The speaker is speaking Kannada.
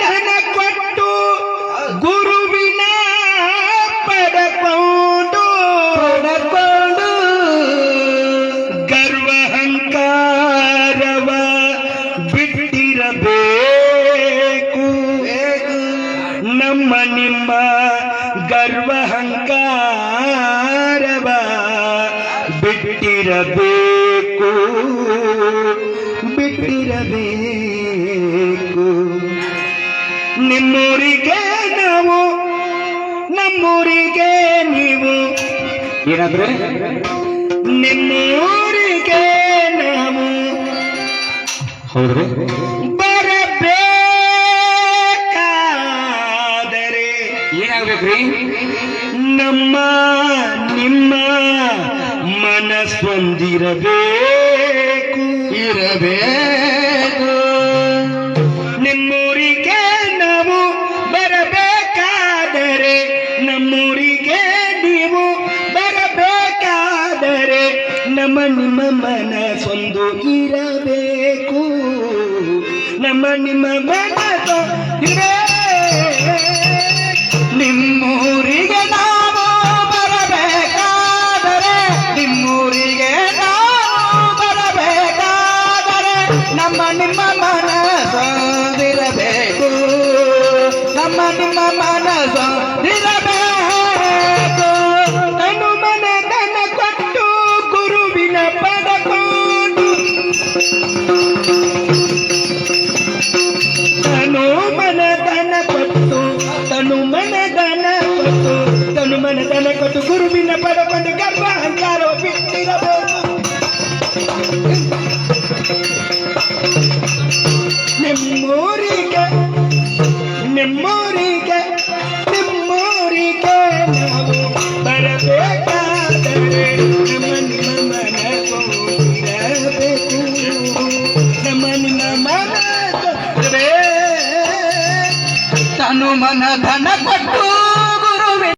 ಧನ ಕೊಟ್ಟು ಗುರುವಿನ ಪಡಕೊಂಡು ಪಡಕೊಂಡು ಗರ್ವ ಹಂಕಾರವ ಬಿಟ್ಟಿರಬೇಕು. ನಮ್ಮ ನಿಮ್ಮ ಗರ್ವ ಹಂಕಾರವ ಬಿಟ್ಟಿರಬೇಕು. ಬಿಟ್ಟಿರಬೇಕು. ನಿಮ್ಮೂರಿಗೆ ನಾವು ನಮ್ಮೂರಿಗೆ ನೀವು. ಏನಂದ್ರೆ ನಿಮ್ಮೂರಿಗೆ ನಾವು. ಹೌದ್ರಿ? ಬರಬೇಕಾದರೆ ಏನಾಗ್ಬೇಕ್ರಿ? ನಮ್ಮ ನಿಮ್ಮ ಮನಸ್ಸೊಂದಿರಬೇಕು. ಇರಬೇಕು. ನಿಮ್ಮೂರಿಗೆ ನಾವು ಬರಬೇಕಾದರೆ ನಮ್ಮೂರಿಗೆ ನೀವು ಬರಬೇಕಾದರೆ ನಮ್ಮ ನಿಮ್ಮ ಮನಸ್ಸೊಂದು ಇರಬೇಕು. ನಮ್ಮ ನಿಮ್ಮ ಮನಸ್ಸು ಇರಬೇಕು ನಿಮ್ಮೂರಿಗೆ ನಾವು ಬರಬೇಕಾದರೆ ನಿಮ್ಮೂರಿಗೆ ನಾವು ಬರಬೇಕಾದರೆ ನಮ್ಮ ನಿಮ್ಮ ಮನಸ್ಸೊಂದಿರಬೇಕು ನಮ್ಮ ನಿಮ್ಮ ಮನಸ್ಸೊಂದಿರಬೇಕು ತನು ಮನ ತನ ಕೊಟ್ಟು ಗುರುವಿನ ಪದಕೊಂಡು ತನು ಮನ ದನ ಕೊಟ್ಟು ತನು ಮನ ದನ ಕೊಟ್ಟು ಮನಸ್ಸು ಇರಬೇಕು. ತನು ಮನ ಧನ ಕೊಟ್ಟು